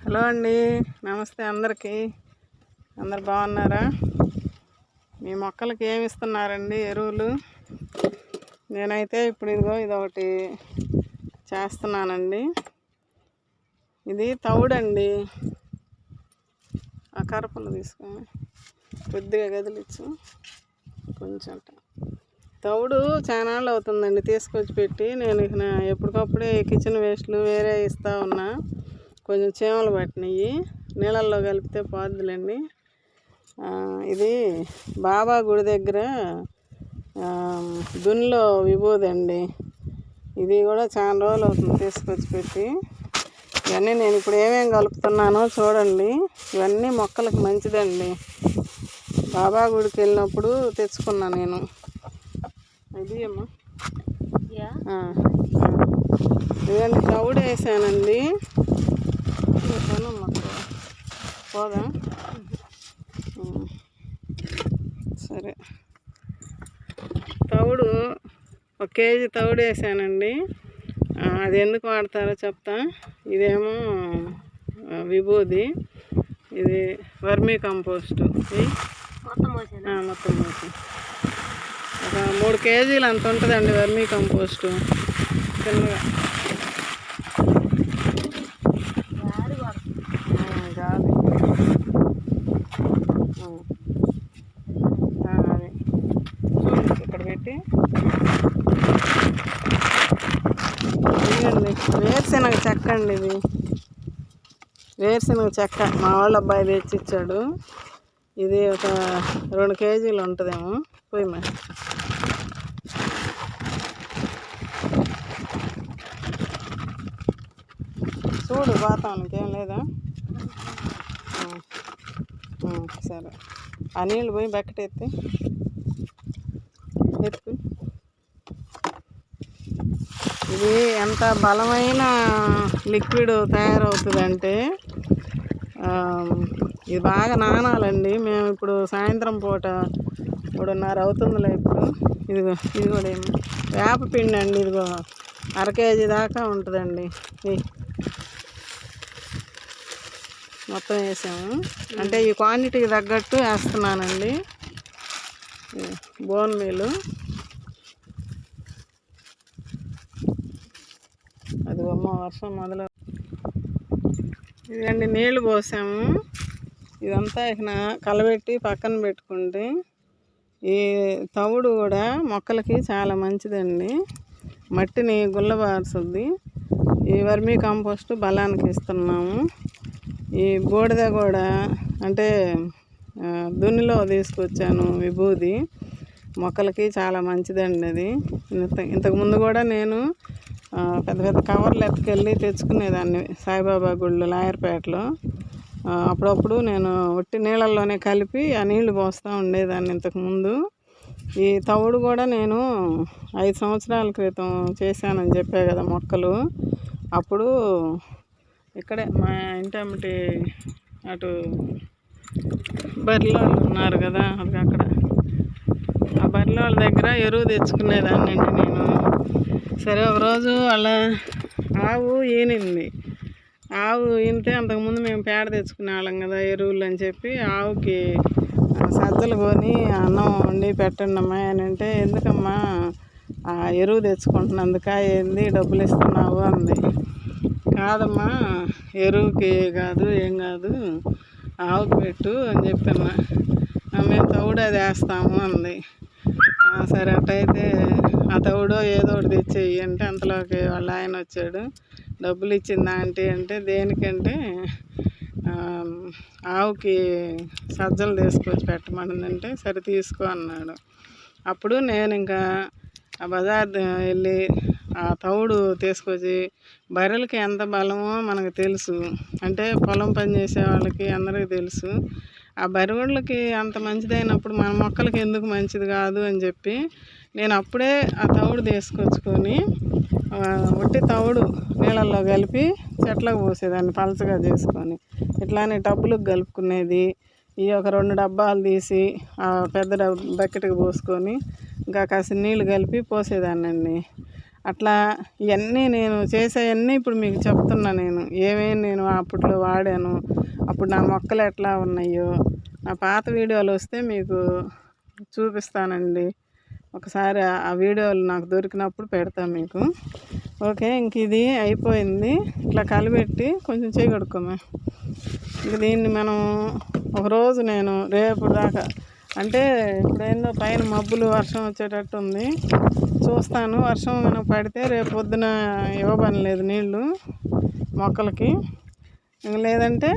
Hello అండి నమస్తే అందరికీ. అందరు బాగున్నారా? మీ మొక్కలకి ఏమి ఇస్తున్నారండి ఎరువులు? నేనైతే ఇప్పుడు ఇదిగో ఇది ఒకటి చేస్తున్నానండి. ఇది తవుడండి ఆ కరపలు తీసుకొని కొద్దిగా గదిలిచ్చు కొంచెం తౌడు చాలా అవుతుందండి తీసుకొచ్చి పెట్టి నేను ఇక ఎప్పటికప్పుడే కిచెన్ వేస్ట్లు వేరే ఇస్తూ ఉన్నా. కొంచెం చీమలు పట్టినాయి. నీళ్ళల్లో కలిపితే పోద్దులేండి. ఇది బాబా గుడి దగ్గర దున్లో విభూది అండి ఇది కూడా చాలా రోజులు అవుతుంది తీసుకొచ్చి పెట్టి. ఇవన్నీ నేను ఇప్పుడు ఏమేమి కలుపుతున్నానో చూడండి. ఇవన్నీ మొక్కలకు మంచిదండి. బాబా గుడికి వెళ్ళినప్పుడు తెచ్చుకున్నా నేను. ఇది అమ్మా. ఆ. ఇదండి తౌడు వేసానండి. పోదా. సరే. తౌడు ఒక కేజీ తౌడు వేసానండి. అది ఎందుకు వాడతారో చెప్తా. ఇదేమో విభూది. ఇది వర్మీ కంపోస్టు. మొత్తం మొత్తం ఒక మూడు కేజీలు అంత ఉంటుందండి వర్మీ కంపోస్టు. చిన్నగా గాలి పడుతుంది ఆ, గాలి ఆ. ఆ, అది చూడండి ఇక్కడ పెట్టి వేరుశెనగ వేరుశనగ చెక్క అండి ఇది. వేరుశనగ చెక్క. మా వాళ్ళ అబ్బాయి తెచ్చి ఇచ్చాడు ఇది ఒక రెండు కేజీలు ఉంటుందేమో. పోయి మరి. చూడు వాతావరణం. ఏం లేదా ఆ. ఆ, ఆ నీళ్ళు పోయి బకెట్ ఎత్తి. ఎత్తు ఇది ఎంత బలమైన లిక్విడ్ తయారవుతుందంటే ఇది బాగా నానాలండి. మేము ఇప్పుడు సాయంత్రం పూట మూడున్నర అవుతుందిలే ఇప్పుడు. ఇదిగో ఇది కూడా ఏమో వేపపిండి అండి ఇదిగో. అర కేజీ దాకా ఉంటుందండి. ఈ మొత్తం వేసాము. అంటే ఈ క్వాంటిటీకి తగ్గట్టు వేస్తున్నానండి. బోన్ మీలు. అది అమ్మ వర్షం మొదలు ఇదండి నీళ్ళు పోసాము. ఇదంతా ఇక కలబెట్టి పక్కన పెట్టుకుంటే ఈ తవుడు కూడా మొక్కలకి చాలా మంచిదండి. మట్టిని గుల్లబారుస్తుంది. ఈ వర్మీ కాంపోస్ట్ బలానికి ఇస్తున్నాము. ఈ బూడిద కూడా అంటే దున్నిలో తీసుకొచ్చాను విభూది. మొక్కలకి చాలా మంచిదండి అది. ఇంత ఇంతకు ముందు కూడా నేను పెద్ద పెద్ద కవర్లు ఎత్తుకెళ్ళి తెచ్చుకునేదాన్ని సాయిబాబా గుళ్ళు లాయర్పేటలో. అప్పుడప్పుడు నేను ఒట్టి నీళ్ళల్లోనే కలిపి ఆ నీళ్ళు పోస్తూ ఉండేదాన్ని ఇంతకుముందు ఈ తవుడు కూడా నేను ఐదు సంవత్సరాల క్రితం చేశానని చెప్పా కదా మొక్కలు. అప్పుడు ఇక్కడే మా ఇంటి అమ్మటి అటు బర్రెలు ఉన్నారు కదా అది అక్కడ. ఆ బర్రెల వాళ్ళ దగ్గర ఎరువు తెచ్చుకునేదాన్ని అండి నేను. సరే ఒకరోజు వాళ్ళ ఆవు ఈనింది. ఆవు ఈనితే అంతకుముందు మేము పేడ తెచ్చుకునే వాళ్ళం కదా ఎరువులు అని చెప్పి ఆవుకి ఆ, సజ్జలు కొని అన్నం వండి పెట్టండి అమ్మా అని అంటే ఎందుకమ్మా? ఆ ఎరువు తెచ్చుకుంటున్నందుక? ఏంది? డబ్బులు ఇస్తున్నావు అంది. కాదమ్మా ఎరువుకి కాదు ఏం కాదు ఆవుకి పెట్టు అని చెప్పన్నా మేము తౌడు అది వేస్తాము అంది. సరే అట్టయితే ఆ తవుడో ఏదో ఒకటి తెచ్చేయి అంటే అంతలోకి వాళ్ళ ఆయన వచ్చాడు. డబ్బులు ఇచ్చిందా ఆంటీ అంటే దేనికంటే ఆవుకి సజ్జలు తీసుకొచ్చి పెట్టమనిందంటే సరే తీసుకో అన్నాడు. అప్పుడు నేను ఇంకా ఆ బజార్ వెళ్ళి ఆ తౌడు తీసుకొచ్చి బర్రెలకి ఎంత బలమో మనకు తెలుసు. అంటే పొలం పని చేసే వాళ్ళకి అందరికీ తెలుసు. ఆ బర్రెగొడ్లకి అంత మంచిదైనప్పుడు మన మొక్కలకి ఎందుకు మంచిది కాదు అని చెప్పి నేను అప్పుడే ఆ తౌడు తీసుకొచ్చుకొని ఒట్టి తౌడు నీళ్ళల్లో కలిపి చెట్లకు పోసేదాన్ని పలచగా చేసుకొని. ఇట్లానే టబ్బులకు కలుపుకునేది. ఈ ఒక రెండు డబ్బాలు తీసి ఆ పెద్ద డబ్ బకెట్కి పోసుకొని ఇంకా కాసిన నీళ్ళు కలిపి పోసేదాన్నండి. అట్లా ఇవన్నీ నేను చేసేవన్నీ ఇప్పుడు మీకు చెప్తున్నా నేను. ఏమేమి నేను అప్పట్లో వాడాను అప్పుడు నా మొక్కలు ఎట్లా ఉన్నాయో నా పాత వీడియోలు వస్తే మీకు చూపిస్తానండి. ఒకసారి ఆ- వీడియోలు నాకు దొరికినప్పుడు పెడతాను మీకు. ఓకే ఇంక ఇది అయిపోయింది. ఇట్లా కలిపెట్టి కొంచెం చేయగడుకోమే ఇంక దీన్ని మనం ఒకరోజు నేను రేపు దాకా అంటే ఇప్పుడేందో పైన మబ్బులు వర్షం వచ్చేటట్టు ఉంది. చూస్తాను. వర్షం మనకు పడితే రేపు పొద్దున ఇవ్వబని లేదు నీళ్ళు మొక్కలకి. లేదంటే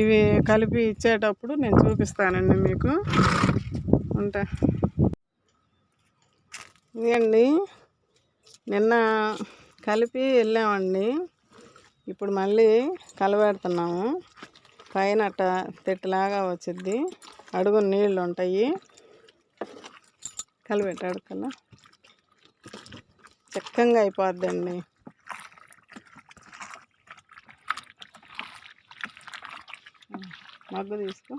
ఇవి కలిపి ఇచ్చేటప్పుడు నేను చూపిస్తానండి మీకు. ఉంటా. ఇదండి నిన్న కలిపి వెళ్ళామండి. ఇప్పుడు మళ్ళీ కలబెడుతున్నాము. పైన అట్ట తెట్టులాగా వచ్చిద్ది. అడుగు నీళ్ళు ఉంటాయి. కలిపెట్టి అడుగుకల్లా చక్కగా అయిపోద్దండి. మగ్గు తీసుకో.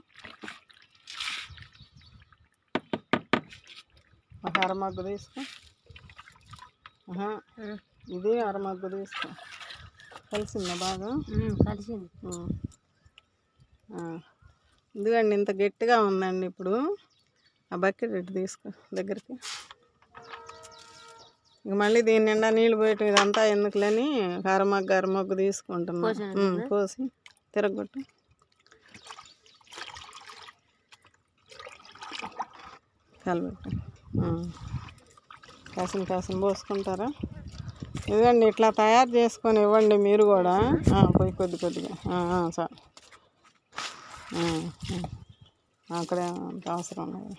ఒక అర మగ్గు తీసుకో. ఇది అర మగ్గు తీసుకో. కలిసిందా బాగా? కలిసింది. ఇదిగండి ఇంత గట్టిగా ఉందండి ఇప్పుడు. ఆ బకెట్ ఇటు తీసుకో దగ్గరికి. ఇక మళ్ళీ దీని నిండా నీళ్ళు పోయటం ఇదంతా ఎందుకులని అరమగ్గు అరమగ్గు తీసుకుంటున్నాం. పోసి తిరగొట్టు. కలబెట్టు. కాసిన కాసిన పోసుకుంటారా? ఇదిగండి ఇట్లా తయారు చేసుకొని ఇవ్వండి మీరు కూడా. పోయి కొద్ది కొద్దిగా. ఆ. అక్కడే అంత అవసరం లేదు.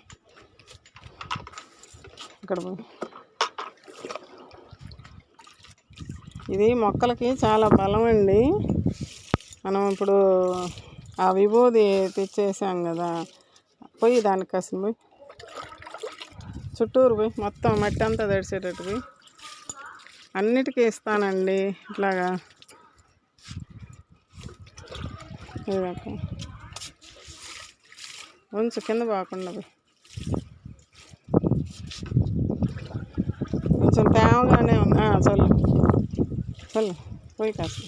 ఇక్కడ పోయి. ఇది మొక్కలకి చాలా బలం అండి. మనం ఇప్పుడు ఆ విభూది తెచ్చేసాం కదా పోయి దానికి కాసిన పోయి. చుట్టూరు పోయి మొత్తం మట్టి అంతా తడిసేటట్టు పోయి. అన్నిటికీ ఇస్తానండి ఇట్లాగా. ఇదాక ఉంచు కింద పోకుండా కొంచెం తేమగానే ఉంది. చల్లు. చల్లు. పోయి కాస్త.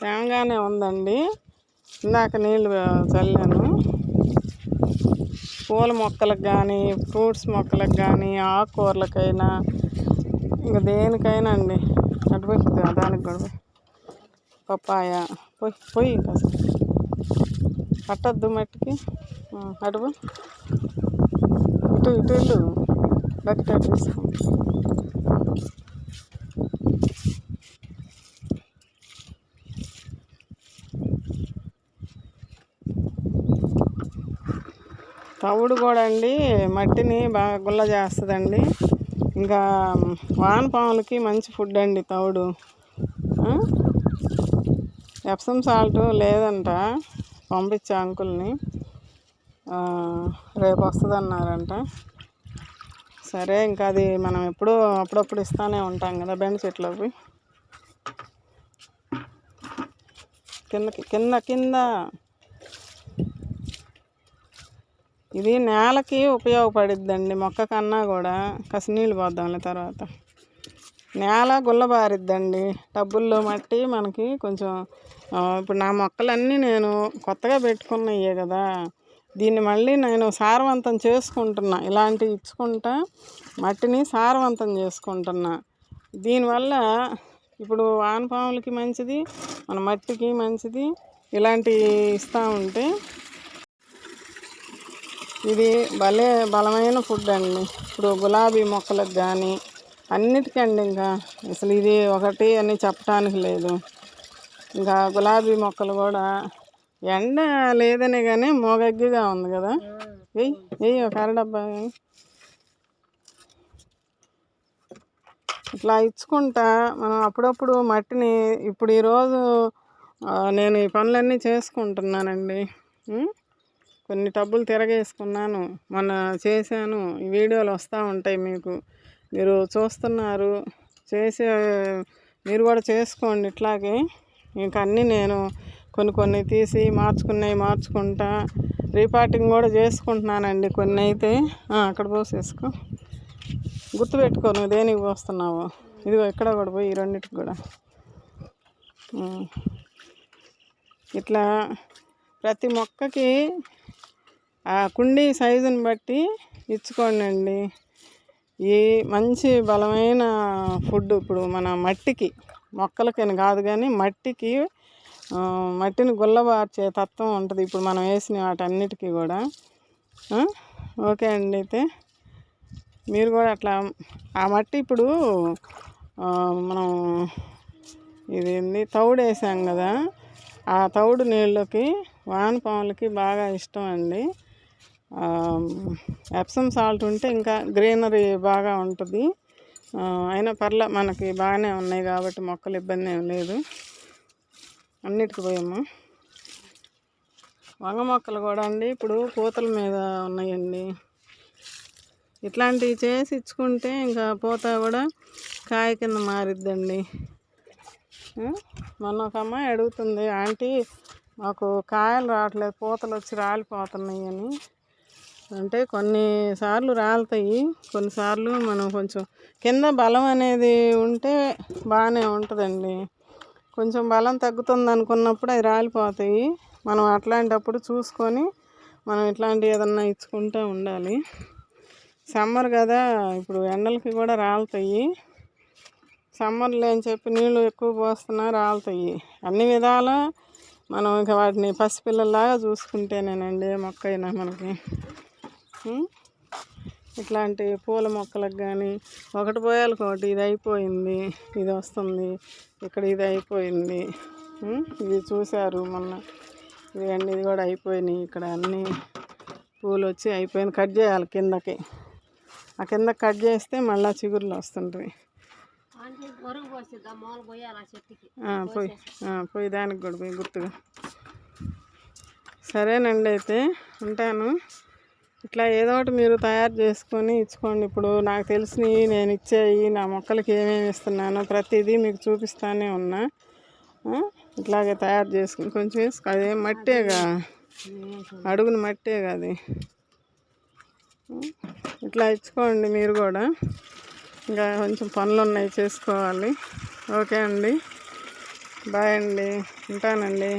తేమగానే ఉందండి. ఇందాక నీళ్ళు చల్లాను. పూల మొక్కలకు కానీ ఫ్రూట్స్ మొక్కలకు కానీ ఆకుకూరలకైనా ఇంకా దేనికైనా అండి. అటు పోయి దానికి కూడా పోయి. పప్పాయ. పోయి పోయి కాస్త. పట్టద్దు మట్టికి. అడుగు. ఇటు ఇటు ఇల్లు బకెట్ అటు తవుడు కూడా అండి మట్టిని బాగా గుల్ల చేస్తుందండి. ఇంకా వానపాములకి మంచి ఫుడ్ అండి తవుడు. ఎప్సమ్ సాల్ట్ లేదంట. పంపించే అంకుల్ని ఆ, రేపు వస్తుందన్నారంట. సరే ఇంకా అది మనం ఎప్పుడూ అప్పుడప్పుడు ఇస్తానే ఉంటాం కదా బెండ చెట్లోకి. కిందకి కింద కింద. ఇది నేలకి ఉపయోగపడిద్దండి మొక్క కన్నా కూడా. కసి నీళ్ళు పోద్దాంలే తర్వాత. నేల గుల్లబారిద్దండి. టబ్బుల్లో మట్టి మనకి కొంచెం ఇప్పుడు నా మొక్కలన్నీ నేను కొత్తగా పెట్టుకున్నాయే కదా. దీన్ని మళ్ళీ నేను సారవంతం చేసుకుంటున్నా. ఇలాంటివి ఇచ్చుకుంటా మట్టిని సారవంతం చేసుకుంటున్నా. దీనివల్ల ఇప్పుడు వానపాములకి మంచిది మన మట్టికి మంచిది ఇలాంటివి ఇస్తూ ఉంటే ఇది భలే బలమైన ఫుడ్ అండి. ఇప్పుడు గులాబీ మొక్కలకు కానీ అన్నిటికండి ఇంకా. అసలు ఇది ఒకటి అని చెప్పడానికి లేదు. ఇంకా గులాబీ మొక్కలు కూడా ఎండ లేదనే కానీ మోగగ్గిగా ఉంది కదా. వెయ్యి వెయ్యి ఒక అరడబ్బా. ఇట్లా ఇచ్చుకుంటా మనం అప్పుడప్పుడు మట్టిని ఇప్పుడు ఈరోజు నేను ఈ పనులన్నీ చేసుకుంటున్నానండి. కొన్ని టబ్బులు తిరగేసుకున్నాను. మొన్న చేశాను. ఈ వీడియోలు వస్తూ ఉంటాయి మీకు. మీరు చూస్తున్నారు. చేసే మీరు కూడా చేసుకోండి ఇట్లాగే. ఇంకా అన్నీ నేను కొన్ని కొన్ని తీసి మార్చుకున్నవి మార్చుకుంటా. రీపార్టింగ్ కూడా చేసుకుంటున్నానండి కొన్ని అయితే. అక్కడ పోసేసుకో. గుర్తుపెట్టుకో నువ్వు దేనికి పోస్తున్నావు. ఇదిగో ఇక్కడ కూడా పోయి ఈ రెండింటికి కూడా. ఇట్లా ప్రతి మొక్కకి ఆ కుండీ సైజుని బట్టి ఇచ్చుకోండి ఈ మంచి బలమైన ఫుడ్ ఇప్పుడు మన మట్టికి మొక్కలకని కాదు కానీ మట్టికి మట్టిని గుల్లబార్చే తత్వం ఉంటుంది ఇప్పుడు మనం వేసిన వాటన్నిటికీ కూడా. ఓకే అండి అయితే. మీరు కూడా అట్లా ఆ మట్టి ఇప్పుడు మనం మనం ఏంది తౌడు వేసాం కదా. ఆ తౌడు నీళ్ళకి వానపాములకి బాగా ఇష్టం అండి. ఎప్సమ్ సాల్ట్ ఉంటే ఇంకా గ్రీనరీ బాగా ఉంటుంది. అయినా పర్లే మనకి బాగానే ఉన్నాయి కాబట్టి మొక్కలు ఇబ్బంది ఏం లేదు. అన్నిటికి పోయాము వంగ మొక్కలు కూడా అండి ఇప్పుడు పూతల మీద ఉన్నాయండి. ఇట్లాంటివి చేసి ఇచ్చుకుంటే ఇంకా పూత కూడా కాయ కింద మారిద్దండి. మొన్న ఒక అమ్మాయి అడుగుతుంది ఆంటీ మాకు కాయలు రావట్లేదు పూతలు వచ్చి రాలిపోతున్నాయి అని అంటే కొన్నిసార్లు రాలుతాయి. కొన్నిసార్లు మనం కొంచెం కింద బలం అనేది ఉంటే బాగానే ఉంటుందండి. కొంచెం బలం తగ్గుతుంది అనుకున్నప్పుడు అవి రాలిపోతాయి. మనం అట్లాంటప్పుడు చూసుకొని మనం ఇట్లాంటి ఏదన్నా ఇచ్చుకుంటూ ఉండాలి. సమ్మర్ కదా ఇప్పుడు ఎండలకి కూడా రాలుతాయి. సమ్మర్లో అని చెప్పి నీళ్ళు ఎక్కువ పోస్తున్నా రాలుతాయి. అన్ని విధాల మనం ఇంకా వాటిని పసిపిల్లలాగా చూసుకుంటేనేనండి ఏ మొక్క అయినా మనకి. ఇట్లాంటి పూల మొక్కలకు కానీ ఒకటి పోయాలకు ఒకటి ఇది అయిపోయింది ఇది వస్తుంది ఇక్కడ ఇది అయిపోయింది? ఇది చూశారు మొన్న. ఇది అండి ఇది కూడా అయిపోయినాయి ఇక్కడ అన్నీ. పూలు వచ్చి అయిపోయింది కట్ చేయాలి కిందకి. ఆ కింద కట్ చేస్తే మళ్ళీ చిగుర్లు వస్తుంటాయి. పోయి పోయి దానికి కూడా పోయి గుర్తుగా. సరేనండి అయితే ఉంటాను. ఇట్లా ఏదో ఒకటి మీరు తయారు చేసుకొని ఇచ్చుకోండి. ఇప్పుడు నాకు తెలిసినవి నేను ఇచ్చేవి నా మొక్కలకి ఏమేమి ఇస్తున్నానో ప్రతిదీ మీకు చూపిస్తానే ఉన్నా. ఇట్లాగే తయారు చేసుకుని కొంచెం వేసుకో. అదే మట్టేగా. అడుగున మట్టేగా అది. ఇట్లా ఇచ్చుకోండి మీరు కూడా. ఇంకా కొంచెం పనులు ఉన్నాయి చేసుకోవాలి. ఓకే అండి. బాయ్ అండి. ఉంటానండి.